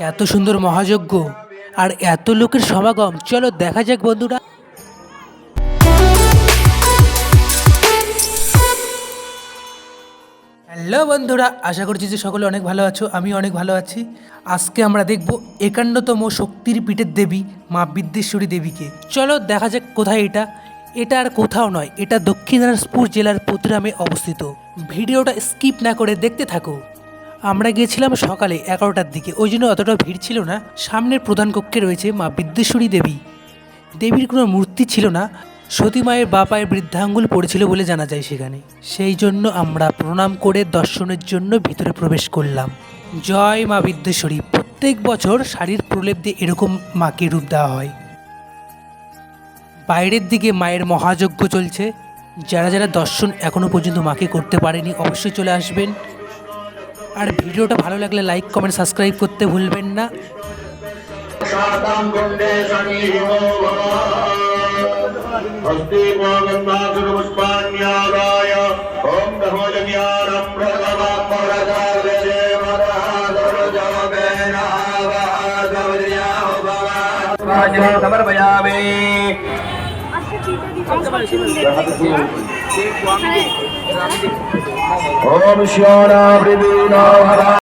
এত সুন্দর মহাযজ্ঞ আর এত লোকের সমাগম। চলো দেখা যাক বন্ধুরা। হ্যালো বন্ধুরা, আশা করছি যে সকলে অনেক ভালো আছো আমি অনেক ভালো আছি। আজকে আমরা দেখব একান্নতম শক্তির পীঠের দেবী, মা বিদ্যেশ্বরী দেবীকে। চলো দেখা যাক কোথায় এটা। এটা আর কোথাও নয়, এটা দক্ষিণ দিনাজপুর জেলার পুতরামে অবস্থিত। ভিডিওটা স্কিপ না করে দেখতে থাকো। আমরা গিয়েছিলাম সকালে এগারোটার দিকে। ওই জন্য অতটা ভিড় ছিল না। সামনের প্রধান কক্ষে রয়েছে মা বিদ্যেশ্বরী দেবী। দেবীর কোনো মূর্তি ছিল না। সতী মায়ের বা পায়ের বৃদ্ধাঙ্গুল পড়েছিল বলে জানা যায় সেখানে। সেই জন্য আমরা প্রণাম করে দর্শনের জন্য ভিতরে প্রবেশ করলাম। জয় মা বিদ্যেশ্বরী। প্রত্যেক বছর শাড়ির প্রলেপ দিয়ে এরকম মাকে রূপ দেওয়া হয়। বাইরের দিকে মায়ের মহাযজ্ঞ চলছে। যারা যারা দর্শন এখনও পর্যন্ত মাকে করতে পারেনি অবশ্যই চলে আসবেন। আর ভিডিওটা ভালো লাগলে লাইক কমেন্ট সাবস্ক্রাইব করতে ভুলবেন না शातां कुण्डे समीहो हस्ति पुष्पाण्यागाय ॐ नमो जज्ञानं समर्पयामि ॐ श्योणा